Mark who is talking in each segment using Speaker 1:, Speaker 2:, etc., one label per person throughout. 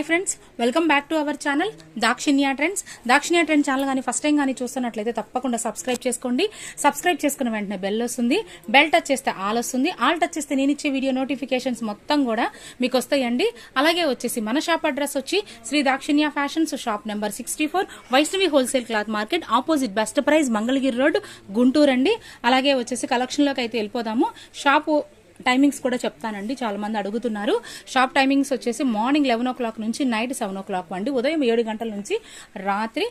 Speaker 1: Hi friends welcome back to our channel Dakshinya trends. Dakshinya trend channel కానీ first time కానీ చూస్తున్నట్లయితే తప్పకుండా subscribe చేసుకోండి. సబ్స్క్రైబ్ చేసుకున్న వెంటనే బెల్ వస్తుంది. బెల్ టచ్ చేస్తే ఆల్ వస్తుంది. ఆల్ టచ్ చేస్తే నేను ఇచ్చే వీడియో నోటిఫికేషన్స్ మొత్తం కూడా మీకు వస్తాయండి. అలాగే వచ్చేసి మన షాప్ అడ్రస్ వచ్చి Shri Dakshinya fashions shop number sixty four Vaishnavi wholesale cloth market opposite best price Mangalagiri road Guntur అండి అలాగే వచ్చేసి కలెక్షన్లోకి అయితే వెళ్ళిపోదాము. షాపు టైమింగ్స్ కూడా చెప్తానండి. చాలా మంది అడుగుతున్నారు. షాప్ టైమింగ్స్ వచ్చేసి మార్నింగ్ లెవెన్ ఓ క్లాక్ నుంచి నైట్ సెవెన్ ఓ క్లాక్ అండి ఉదయం ఏడు గంటల నుంచి రాత్రి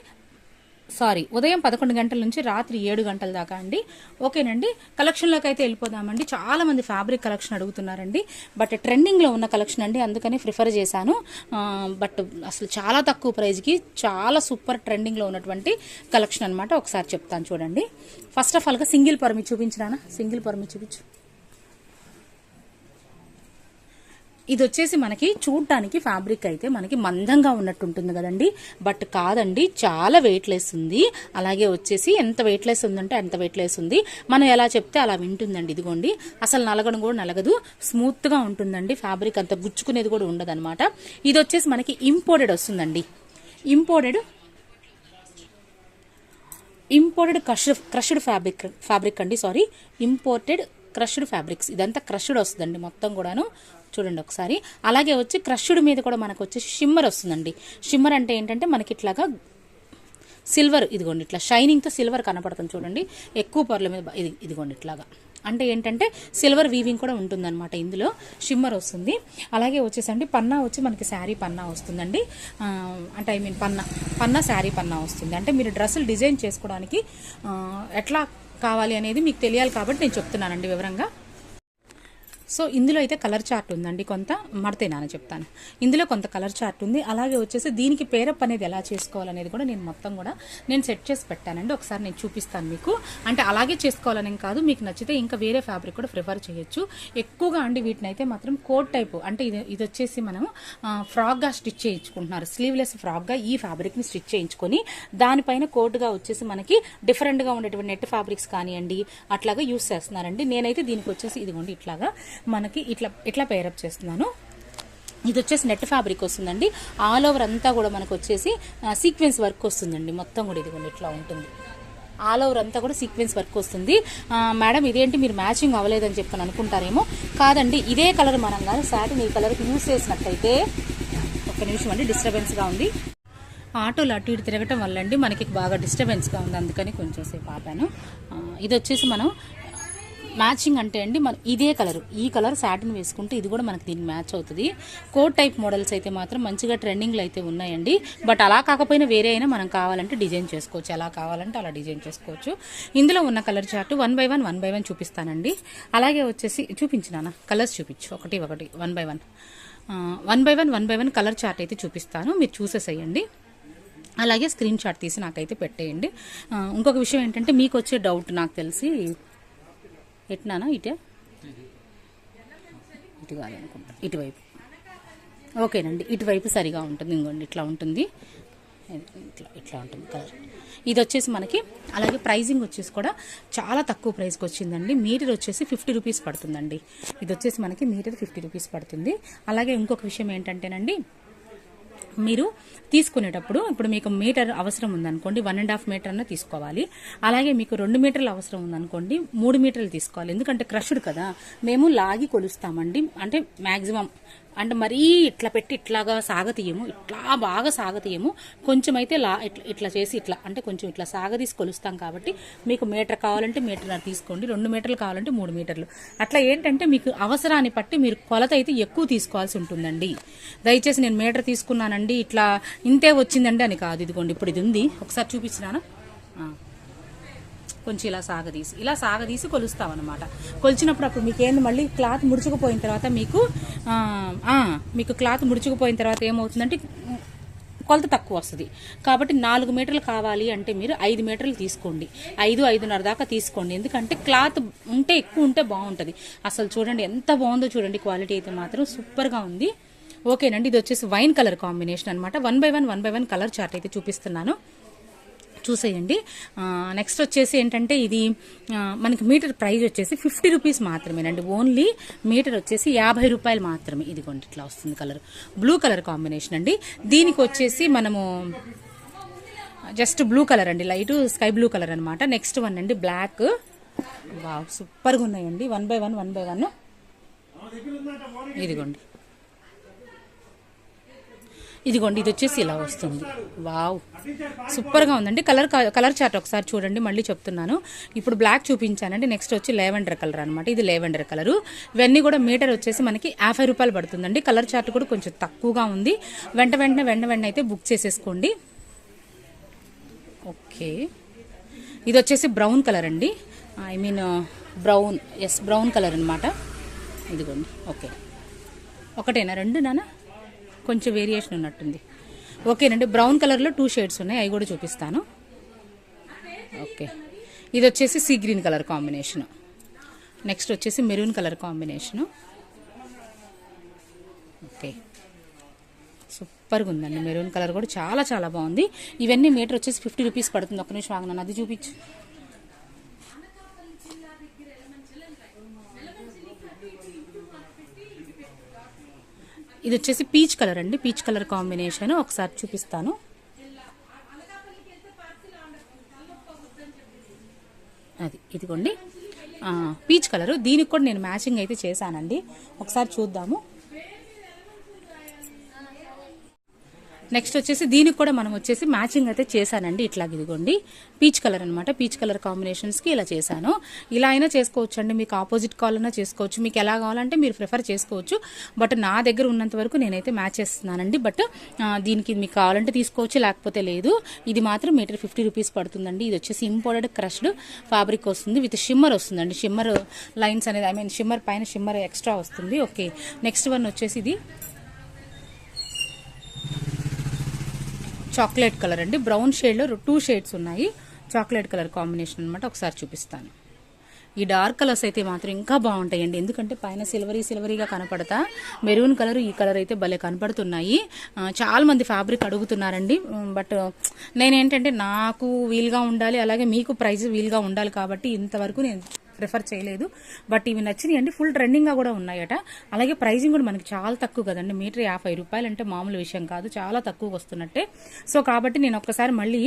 Speaker 1: సారీ ఉదయం పదకొండు గంటల నుంచి రాత్రి ఏడు గంటల దాకా అండి. ఓకేనండి? కలెక్షన్లోకి అయితే వెళ్ళిపోదామండి. చాలా మంది ఫ్యాబ్రిక్ కలెక్షన్ అడుగుతున్నారండి. బట్ ట్రెండింగ్లో ఉన్న కలెక్షన్ అండి. అందుకని ప్రిఫర్ చేశాను. బట్ అసలు చాలా తక్కువ ప్రైజ్కి చాలా సూపర్ ట్రెండింగ్లో ఉన్నటువంటి కలెక్షన్ అనమాట ఒకసారి చెప్తాను చూడండి. ఫస్ట్ ఆఫ్ ఆల్గా సింగిల్ పర్మి చూపించినా సింగిల్ పర్మి చూపించు. ఇది వచ్చేసి మనకి చూడటానికి ఫ్యాబ్రిక్ అయితే మనకి మందంగా ఉన్నట్టు ఉంటుంది కదండి. బట్ కాదండి చాలా వెయిట్లెస్ ఉంది. అలాగే వచ్చేసి ఎంత వెయిట్లెస్ ఉందంటే అంత వెయిట్ లెస్ ఉంది. మనం ఎలా చెప్తే అలా వింటుందండి. ఇదిగోండి అసలు నలగడం కూడా నలగదు. స్మూత్గా ఉంటుందండి ఫ్యాబ్రిక్. అంత గుచ్చుకునేది కూడా ఉండదనమాట ఇది వచ్చేసి మనకి ఇంపోర్టెడ్ వస్తుందండి. Imported imported crushed crushed fabric fabric అండి సారీ ఇంపోర్టెడ్ క్రష్డ్ ఫ్యాబ్రిక్స్ ఇదంతా క్రష్డ్ వస్తుందండి మొత్తం కూడాను. చూడండి ఒకసారి. అలాగే వచ్చి క్రష్డ్ మీద కూడా మనకు వచ్చి షిమ్మర్ వస్తుందండి. షిమ్మర్ అంటే ఏంటంటే మనకి ఇట్లాగా సిల్వర్ ఇదిగోండి ఇట్లా షైనింగ్తో సిల్వర్ కనపడుతుంది చూడండి. ఎక్కువ పొరల మీద ఇది ఇదిగోండి ఇట్లాగా. అంటే ఏంటంటే సిల్వర్ వీవింగ్ కూడా ఉంటుందన్నమాట ఇందులో. షిమ్మర్ వస్తుంది. అలాగే వచ్చేసండి పన్నా వచ్చి మనకి శారీ పన్నా వస్తుందండి. అంటే ఐ మీన్ పన్నా పన్నా శారీ పన్నా వస్తుంది. అంటే మీరు డ్రెస్సులు డిజైన్ చేసుకోవడానికి ఎట్లా కావాలి అనేది మీకు తెలియాలి కాబట్టి నేను చెప్తున్నానండి వివరంగా. సో ఇందులో అయితే కలర్ చార్ట్ ఉందండి. కొంత మడతేనా చెప్తాను. ఇందులో కొంత కలర్ చార్ట్ ఉంది. అలాగే వచ్చేసి దీనికి పేరప్ అనేది ఎలా చేసుకోవాలనేది కూడా నేను మొత్తం కూడా నేను సెట్ చేసి పెట్టానండి. ఒకసారి నేను చూపిస్తాను మీకు. అంటే అలాగే చేసుకోవాలని కాదు. మీకు నచ్చితే ఇంకా వేరే ఫ్యాబ్రిక్ కూడా ప్రిఫర్ చేయొచ్చు. ఎక్కువగా అండి వీటిని అయితే మాత్రం కోట్ టైప్. అంటే ఇది ఇది వచ్చేసి మనం ఫ్రాక్గా స్టిచ్ చేయించుకుంటున్నారు. స్లీవ్లెస్ ఫ్రాక్గా ఈ ఫ్యాబ్రిక్ని స్టిచ్ చేయించుకొని దానిపైన కోట్గా వచ్చేసి మనకి డిఫరెంట్గా ఉండేటువంటి నెట్ ఫ్యాబ్రిక్స్ కానివ్వండి అట్లాగా యూస్ చేస్తున్నారండి. నేనైతే దీనికి వచ్చేసి ఇదిగోండి ఇట్లాగా మనకి ఇట్లా ఇట్లా పేరప్ చేస్తున్నాను. ఇది వచ్చేసి నెట్ ఫ్యాబ్రిక్ వస్తుందండి. ఆల్ ఓవర్ అంతా కూడా మనకు వచ్చేసి సీక్వెన్స్ వర్క్ వస్తుందండి. మొత్తం కూడా ఇదిగోండి ఇట్లా ఉంటుంది. ఆల్ ఓవర్ అంతా కూడా సీక్వెన్స్ వర్క్ వస్తుంది. మేడం ఇదేంటి మీరు మ్యాచింగ్ అవ్వలేదని చెప్పని అనుకుంటారేమో? కాదండి ఇదే కలర్ మనం కానీ సాటిన్ ఈ కలర్కి యూస్ చేసినట్టయితే ఒక్క నిమిషం అండి డిస్టర్బెన్స్గా ఉంది. ఆటోలు అటు ఇటు తిరగటం వల్ల అండి మనకి బాగా డిస్టర్బెన్స్గా ఉంది. అందుకని కొంచెం సేపు ఆపాను. ఇది వచ్చేసి మనం మ్యాచింగ్ అంటే అండి మన ఇదే కలర్. ఈ కలర్ శాటిన్ వేసుకుంటే ఇది కూడా మనకు దీనికి మ్యాచ్ అవుతుంది. కోట్ టైప్ మోడల్స్ అయితే మాత్రం మంచిగా ట్రెండింగ్లో అయితే ఉన్నాయండి. బట్ అలా కాకపోయినా వేరే అయినా మనం కావాలంటే డిజైన్ చేసుకోవచ్చు. ఎలా కావాలంటే అలా డిజైన్ చేసుకోవచ్చు. ఇందులో ఉన్న colour chart one by one one by one చూపిస్తానండి. అలాగే వచ్చేసి చూపించినానా కలర్స్ చూపించు. ఒకటి ఒకటి one by one. One by one one by one colour chart అయితే చూపిస్తాను. మీరు చూసేసేయండి. అలాగే స్క్రీన్ షాట్ తీసి నాకైతే పెట్టేయండి. ఇంకొక విషయం ఏంటంటే మీకు వచ్చే డౌట్ నాకు తెలిసి ఎట్నానా ఇటే? ఇటు కాదనుకుంటా. ఇటువైపు. ఓకేనండి. ఇటువైపు సరిగా ఉంటుంది. ఇంకోండి ఇట్లా ఉంటుంది. ఇట్లా ఇట్లా ఉంటుంది కలర్. ఇది వచ్చేసి మనకి అలాగే ప్రైజింగ్ వచ్చేసి కూడా చాలా తక్కువ ప్రైస్కి వచ్చిందండి. మీటర్ వచ్చేసి ఫిఫ్టీ రూపీస్ పడుతుందండి. ఇది వచ్చేసి మనకి మీటర్ ఫిఫ్టీ రూపీస్ పడుతుంది. అలాగే ఇంకొక విషయం ఏంటంటేనండి మీరు తీసుకునేటప్పుడు ఇప్పుడు మీకు మీటర్ అవసరం ఉందనుకోండి వన్ అండ్ హాఫ్ మీటర్ అన్న తీసుకోవాలి. అలాగే మీకు రెండు మీటర్లు అవసరం ఉందనుకోండి మూడు మీటర్లు తీసుకోవాలి. ఎందుకంటే క్రష్డ్ కదా. మేము లాగి కొలుస్తామండి. అంటే మ్యాక్సిమం అండ్ మరీ ఇట్లా పెట్టి ఇట్లాగా సాగతీయము ఇట్లా బాగా సాగతీయము. కొంచెం అయితే లా ఇట్లా ఇట్లా చేసి ఇట్లా అంటే కొంచెం ఇట్లా సాగదీసి కొలుస్తాం కాబట్టి మీకు మీటర్ కావాలంటే మీటర్ తీసుకోండి రెండు మీటర్లు కావాలంటే మూడు మీటర్లు. అట్లా ఏంటంటే మీకు అవసరాన్ని బట్టి మీరు కొలత అయితే ఎక్కువ తీసుకోవాల్సి ఉంటుందండి. దయచేసి నేను మీటర్ తీసుకున్నానండి ఇట్లా ఇంతే వచ్చిందండి అని కాదు. ఇదిగోండి ఇప్పుడు ఇది ఉంది. ఒకసారి చూపించినాను? కొంచెం ఇలా సాగదీసి ఇలా సాగదీసి కొలుస్తామన్నమాట కొలిచినప్పుడు అప్పుడు మీకు ఏంది మళ్ళీ క్లాత్ ముడుచుకుపోయిన తర్వాత మీకు మీకు క్లాత్ ముడుచుకుపోయిన తర్వాత ఏమవుతుందంటే కొలత తక్కువ వస్తుంది. కాబట్టి నాలుగు మీటర్లు కావాలి అంటే మీరు ఐదు మీటర్లు తీసుకోండి. ఐదు ఐదున్నర దాకా తీసుకోండి. ఎందుకంటే క్లాత్ ఉంటే ఎక్కువ ఉంటే బాగుంటుంది. అసలు చూడండి ఎంత బాగుందో చూడండి క్వాలిటీ అయితే మాత్రం సూపర్గా ఉంది. ఓకేనండి ఇది వచ్చేసి వైన్ కలర్ కాంబినేషన్ అనమాట one by one one by one colour chart అయితే చూపిస్తున్నాను. చూసేయండి. నెక్స్ట్ వచ్చేసి ఏంటంటే ఇది మనకి మీటర్ ప్రైస్ వచ్చేసి ఫిఫ్టీ రూపీస్ మాత్రమేనండి. ఓన్లీ మీటర్ వచ్చేసి యాభై రూపాయలు మాత్రమే. ఇదిగోండి ఇట్లా వస్తుంది కలర్ బ్లూ కలర్ కాంబినేషన్ అండి. దీనికి వచ్చేసి మనము జస్ట్ బ్లూ కలర్ అండి. లైట్ స్కై బ్లూ కలర్ అనమాట నెక్స్ట్ వన్ అండి బ్లాక్ బాగా సూపర్గా ఉన్నాయండి. One by one one by one ఇదిగోండి. ఇదిగోండి ఇది వచ్చేసి ఇలా వస్తుంది. వావ్. సూపర్గా ఉందండి. కలర్ కలర్ చార్ట్ ఒకసారి చూడండి మళ్ళీ చెప్తున్నాను. ఇప్పుడు బ్లాక్ చూపించానండి నెక్స్ట్ వచ్చి లెవెండర్ కలర్ అనమాట ఇది లెవెండర్ కలరు. ఇవన్నీ కూడా మీటర్ వచ్చేసి మనకి యాభై రూపాయలు పడుతుందండి. కలర్ చార్ట్ కూడా కొంచెం తక్కువగా ఉంది. వెంట వెంటనే వెంట వెంటనే అయితే బుక్ చేసేసుకోండి. ఓకే. ఇది వచ్చేసి బ్రౌన్ కలర్ అండి. I mean brownish brown colour అనమాట ఇదిగోండి ఓకే. ఒకటేనా రెండు నానా కొంచెం వేరియేషన్ ఉన్నట్టుంది. ఓకేనండి బ్రౌన్ కలర్లో టూ షేడ్స్ ఉన్నాయి. అవి కూడా చూపిస్తాను. ఓకే ఇది వచ్చేసి sea green colour combination next వచ్చేసి మెరూన్ కలర్ కాంబినేషను ఓకే సూపర్గా ఉందండి. మెరూన్ కలర్ కూడా చాలా చాలా బాగుంది. ఇవన్నీ మీటర్ వచ్చేసి ఫిఫ్టీ రూపీస్ పడుతుంది. ఒక్క నిమిషం ఆగనాను అది చూపించు. ఇది వచ్చేసి పీచ్ కలర్ అండి. పీచ్ కలర్ కాంబినేషన్ ఒకసారి చూపిస్తాను. అది ఇదిగోండి. Peach colour. దీనికి కూడా నేను మ్యాచింగ్ అయితే చేశానండి. ఒకసారి చూద్దాము. నెక్స్ట్ వచ్చేసి దీనికి కూడా మనం వచ్చేసి మ్యాచింగ్ అయితే చేశానండి. ఇట్లా ఇదిగోండి. పీచ్ కలర్ అనమాట పీచ్ కలర్ కాంబినేషన్స్కి ఇలా చేశాను. ఇలా అయినా చేసుకోవచ్చు అండి మీకు ఆపోజిట్ కావాలన్నా చేసుకోవచ్చు. మీకు ఎలా కావాలంటే మీరు ప్రిఫర్ చేసుకోవచ్చు. బట్ నా దగ్గర ఉన్నంత వరకు నేనైతే మ్యాచ్ చేస్తున్నానండి. బట్ దీనికి మీకు కావాలంటే తీసుకోవచ్చు. లేకపోతే లేదు. ఇది మాత్రం మీటర్ ఫిఫ్టీ రూపీస్ పడుతుందండి. ఇది వచ్చేసి ఇంపోర్టెడ్ క్రష్డ్ ఫ్యాబ్రిక్ వస్తుంది. విత్ షిమ్మర్ వస్తుందండి. షిమ్మర్ లైన్స్ అనేది ఐ మీన్ షిమ్మర్ పైన షిమ్మర్ ఎక్స్ట్రా వస్తుంది. ఓకే. నెక్స్ట్ వన్ వచ్చేసి ఇది చాక్లెట్ కలర్ అండి. బ్రౌన్ షేడ్లో టూ షేడ్స్ ఉన్నాయి. చాక్లెట్ కలర్ కాంబినేషన్ అనమాట ఒకసారి చూపిస్తాను. ఈ డార్క్ కలర్స్ అయితే మాత్రం ఇంకా బాగుంటాయండి. ఎందుకంటే పైన సిల్వరీ సిల్వరీగా కనపడతా. మెరూన్ కలర్ ఈ కలర్ అయితే భలే కనపడుతున్నాయి. చాలా మంది ఫ్యాబ్రిక్ అడుగుతున్నారండి. బట్ నేనేంటంటే నాకు వీలుగా ఉండాలి అలాగే మీకు ప్రైస్ వీలుగా ఉండాలి కాబట్టి ఇంతవరకు నేను ప్రిఫర్ చేయలేదు. బట్ ఇవి నచ్చినాయండి. అండి ఫుల్ ట్రెండింగ్గా కూడా ఉన్నాయట. అలాగే ప్రైజింగ్ కూడా మనకి చాలా తక్కువ కదండి. మీటర్ యాభై రూపాయలు అంటే మామూలు విషయం కాదు. చాలా తక్కువకి వస్తున్నట్టే. సో కాబట్టి నేను ఒక్కసారి మళ్ళీ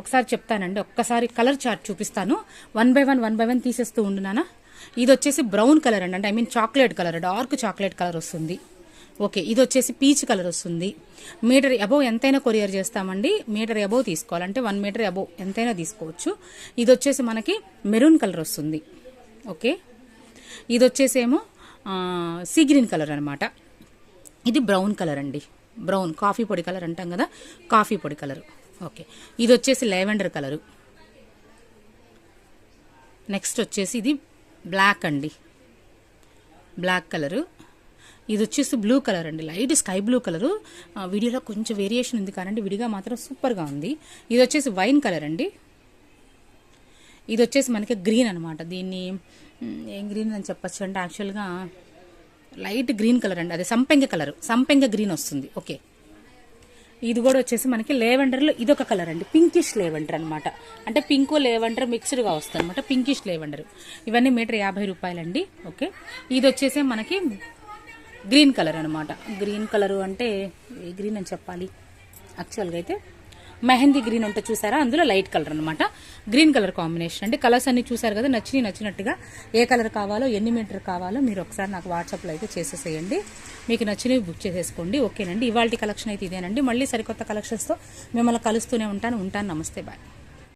Speaker 1: ఒకసారి చెప్తానండి. ఒక్కసారి కలర్ చార్ట్ చూపిస్తాను. One by one one by one తీసేస్తూ ఉండునానా ఇది వచ్చేసి బ్రౌన్ కలర్ అండి. అంటే I mean chocolate colour dark chocolate colour వస్తుంది. ఓకే ఇది వచ్చేసి పీచ్ కలర్ వస్తుంది. మీటర్ అబోవ్ ఎంతైనా కొరియర్ చేస్తామండి. మీటర్ అబోవ్ తీసుకోవాలంటే వన్ మీటర్ అబోవ్ ఎంతైనా తీసుకోవచ్చు. ఇది వచ్చేసి మనకి మెరూన్ కలర్ వస్తుంది. ఓకే ఇది వచ్చేసేమో సీ గ్రీన్ కలర్ అనమాట ఇది బ్రౌన్ కలర్ అండి. బ్రౌన్ కాఫీ పొడి కలర్ అంటాం కదా కాఫీ పొడి కలర్. ఓకే ఇది వచ్చేసి లెవెండర్ కలరు. నెక్స్ట్ వచ్చేసి ఇది బ్లాక్ అండి. Black colour. ఇది వచ్చేసి బ్లూ కలర్ అండి. లైట్ స్కై బ్లూ కలరు వీడియోలో కొంచెం వేరియేషన్ ఉంది కానండి. విడిగా మాత్రం సూపర్గా ఉంది. ఇది వచ్చేసి వైన్ కలర్ అండి. ఇది వచ్చేసి మనకి గ్రీన్ అనమాట దీన్ని ఏం గ్రీన్ అని చెప్పచ్చు అంటే యాక్చువల్గా లైట్ గ్రీన్ కలర్ అండి. అదే సంపెంగ కలర్ సంపెంగ గ్రీన్ వస్తుంది. ఓకే ఇది కూడా వచ్చేసి మనకి లేవెండర్లో ఇదొక కలర్ అండి. పింకిష్ లేవెండర్ అనమాట అంటే పింక్ లేవెండర్ మిక్స్డ్గా వస్తుంది అనమాట పింకిష్ లేవెండర్ ఇవన్నీ మీటర్ యాభై రూపాయలండి. ఓకే ఇది వచ్చేసి మనకి గ్రీన్ కలర్ అనమాట గ్రీన్ కలర్ అంటే ఏ గ్రీన్ అని చెప్పాలి? యాక్చువల్గా అయితే మెహందీ గ్రీన్ ఉంటే చూసారా? అందులో లైట్ కలర్ అనమాట గ్రీన్ కలర్ కాంబినేషన్. అంటే కలర్స్ అన్ని చూసారు కదా నచ్చి నచ్చినట్టుగా ఏ కలర్ కావాలో ఎన్ని మీటర్ కావాలో మీరు ఒకసారి నాకు వాట్సాప్లో అయితే చేసేసేయండి. మీకు నచ్చినవి బుక్ చేసేసుకోండి. ఓకేనండి. ఇవాళ కలెక్షన్ అయితే ఇదేనండి. మళ్ళీ సరికొత్త కలెక్షన్స్తో మిమ్మల్ని కలుస్తూనే ఉంటాను. ఉంటాను. నమస్తే. బాయ్.